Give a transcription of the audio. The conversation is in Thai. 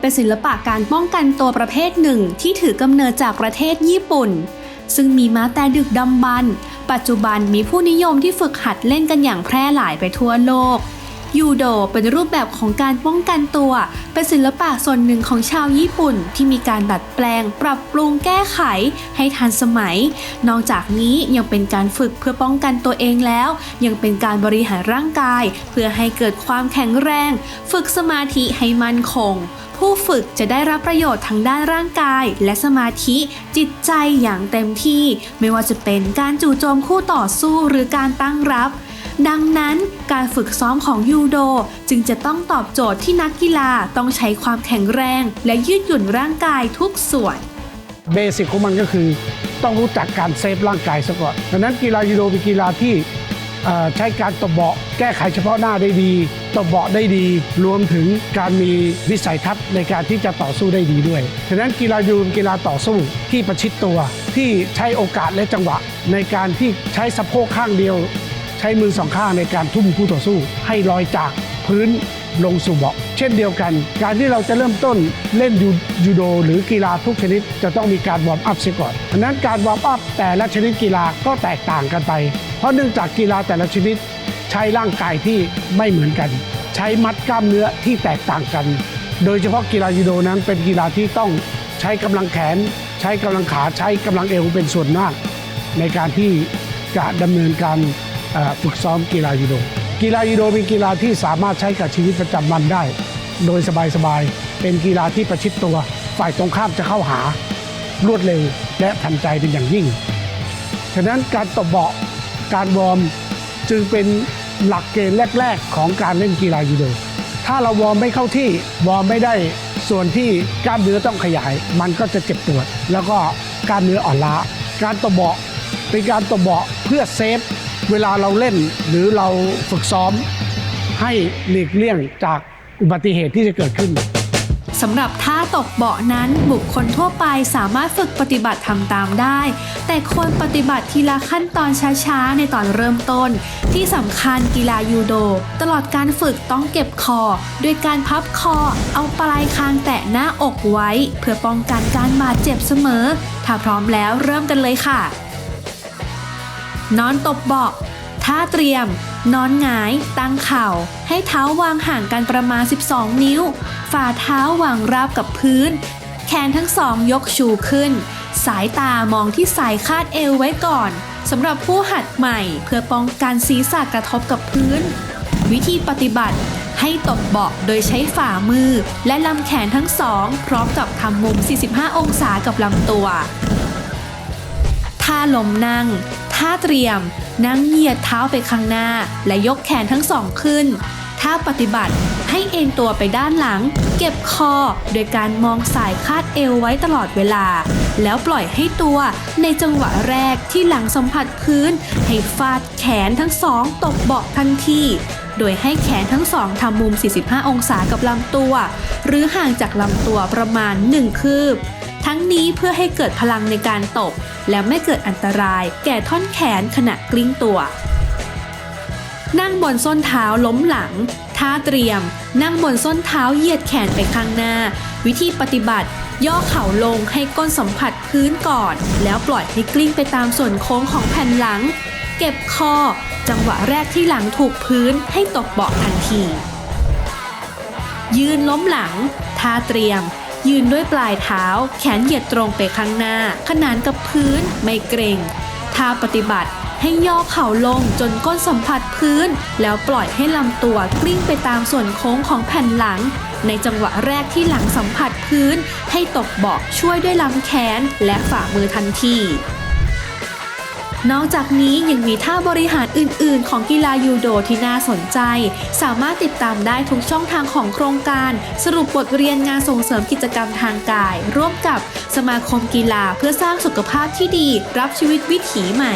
เป็นศิลปะการป้องกันตัวประเภทหนึ่งที่ถือกำเนิดจากประเทศญี่ปุ่น ซึ่งมีมาแต่ดึกดำบรรพ์ปัจจุบันมีผู้นิยมที่ฝึกหัดเล่นกันอย่างแพร่หลายไปทั่วโลก ยูโดเป็นรูปแบบของการป้องกันตัว เป็นศิลปะส่วนหนึ่งของชาวญี่ปุ่น ที่มีการดัดแปลง ปรับปรุงแก้ไขให้ทันสมัย นอกจากนี้ยังเป็นการฝึกเพื่อป้องกันตัวเองแล้ว ยังเป็นการบริหารร่างกาย เพื่อให้เกิดความแข็งแรง ฝึกสมาธิให้มั่นคง ผู้ฝึกจะได้รับประโยชน์ทางด้านร่างกาย และสมาธิจิตใจอย่างเต็มที่ ไม่ว่าจะเป็นการจู่โจมคู่ต่อสู้หรือการตั้งรับ ดังนั้นการฝึกซ้อมของยูโดจึงจะต้องตอบโจทย์ที่นักกีฬาต้องใช้ความแข็งแรง และยืดหยุ่นร่างกายทุกส่วนเบสิกของมันก็คือต้องรู้จักการเซฟร่างกายซะก่อนดังนั้นกีฬายูโดเป็นกีฬาที่ใช้การตบเบาะแก้ไขเฉพาะหน้าได้ดีตบเบาะได้ดี รวมถึงการมีวิสัยทัศน์ในการที่จะต่อสู้ได้ดีด้วยฉะนั้นกีฬายูโดเป็นกีฬาต่อสู้ที่ประชิดตัว ที่ใช้โอกาสและจังหวะ ในการที่ใช้สะโพกข้างเดียว ช้มือสองข้างในการทุ่มคู่ต่อสู้ ให้ลอยจากพื้นลงสู่เบาะเช่นเดียวกัน การที่เราจะเริ่มต้นเล่นยูยูโด หรือกีฬาทุกชนิดจะต้องมีการวอร์มอัพเสียก่อนดังนั้นการวอร์มอัพแต่ละชนิดกีฬาก็แตกต่างกันไป เพราะเนื่องจากกีฬาแต่ละชนิด ใช้ร่างกายที่ไม่เหมือนกัน ใช้มัดกล้ามเนื้อที่แตกต่างกัน โดยเฉพาะกีฬายูโดนั้นเป็นกีฬาที่ต้องใช้กำลังแขน ใช้กำลังขาใช้กำลังเอวเป็นส่วนมาก ในการที่จะดำเนินการ ฝึกซ้อมกีฬายูโด กีฬายูโดเป็นกีฬาที่สามารถใช้กับชีวิตประจำวันได้ โดยสบายๆ เป็นกีฬาที่ประชิดตัว ฝ่ายตรงข้ามจะเข้าหารวดเร็วและทันใจเป็นอย่างยิ่ง ฉะนั้นการตบเบาะการวอร์มจึงเป็นหลักเกณฑ์แรก ๆ ของการเล่นกีฬายูโด ถ้าเราวอร์มไม่เข้าที่วอร์มไม่ได้ส่วนที่กล้ามเนื้อต้องขยาย มันก็จะเจ็บปวด แล้วก็กล้ามเนื้ออ่อนล้า การตบเบาะเป็นการตบเบาะเพื่อเซฟ เวลาเราเล่นหรือเราฝึกซ้อม ให้หลีกเลี่ยงจากอุบัติเหตุที่จะเกิดขึ้นสำหรับท่าตกเบาะนั้นบุคคลทั่วไปสามารถฝึกปฏิบัติทำตามได้ แต่ควรปฏิบัติทีละขั้นตอนช้าๆ ในตอนเริ่มต้น ที่สำคัญกีฬายูโด ตลอดการฝึกต้องเก็บคอโดยการพับคอ เอาปลายคางแตะหน้าอกไว้ เพื่อป้องกันการบาดเจ็บเสมอ ถ้าพร้อมแล้วเริ่มกันเลยค่ะ นอนตบเบาะท่าเตรียม นอนหงาย ตั้งเข่า ให้เท้าวางห่างกันประมาณ 12 นิ้ว ฝ่าเท้าวางราบกับพื้น แขนทั้งสองยกชูขึ้น สายตามองที่สายคาดเอวไว้ก่อนสำหรับผู้หัดใหม่เพื่อป้องกันศีรษะกระทบกับพื้น วิธีปฏิบัติให้ตบเบาะโดยใช้ฝ่ามือ และลำแขนทั้งสอง พร้อมกับทำมุม 45 องศากับลำตัวท่าลมนั่ง ท่าเตรียม นั่งเหยียดเท้าไปข้างหน้า และยกแขนทั้งสองขึ้น ท่าปฏิบัติให้เอนตัวไปด้านหลัง เก็บคอ โดยการมองสายคาดเอวไว้ตลอดเวลา แล้วปล่อยให้ตัวในจังหวะแรกที่หลังสัมผัสพื้น ให้ฟาดแขนทั้งสองตกเบาะทันทีโดยให้แขนทั้งสองทำมุม 45 องศากับลำตัว หรือห่างจากลำตัวประมาณ 1 คืบ ทั้งนี้เพื่อให้เกิดพลังในการตบ และไม่เกิดอันตรายแก่ท่อนแขนขณะกลิ้งตัว นั่งบนส้นเท้าล้มหลัง ท่าเตรียม นั่งบนส้นเท้าเหยียดแขนไปข้างหน้า วิธีปฏิบัติ ย่อเข่าลงให้ก้นสัมผัสพื้นก่อน แล้วปล่อยให้กลิ้งไปตามส่วนโค้งของแผ่นหลัง เก็บคอ จังหวะแรกที่หลังถูกพื้นให้ตกเบาะทันที ยืนล้มหลัง ท่าเตรียม ยืนด้วยปลายเท้า แขนเหยียดตรงไปข้างหน้า ขนานกับพื้นไม่เกรงท่าปฏิบัติให้ย่อเข่าลงจนก้นสัมผัสพื้น แล้วปล่อยให้ลำตัวกลิ้งไปตามส่วนโค้งของแผ่นหลัง ในจังหวะแรกที่หลังสัมผัสพื้น ให้ตกเบาะช่วยด้วยลำแขนและฝ่ามือทันที นอกจากนี้ยังมีท่าบริหารอื่น ๆ ของกีฬายูโดที่น่าสนใจ สามารถติดตามได้ทุกช่องทางของโครงการ สรุปบทเรียนงานส่งเสริมกิจกรรมทางกาย ร่วมกับสมาคมกีฬาเพื่อสร้างสุขภาพที่ดี รับชีวิตวิถีใหม่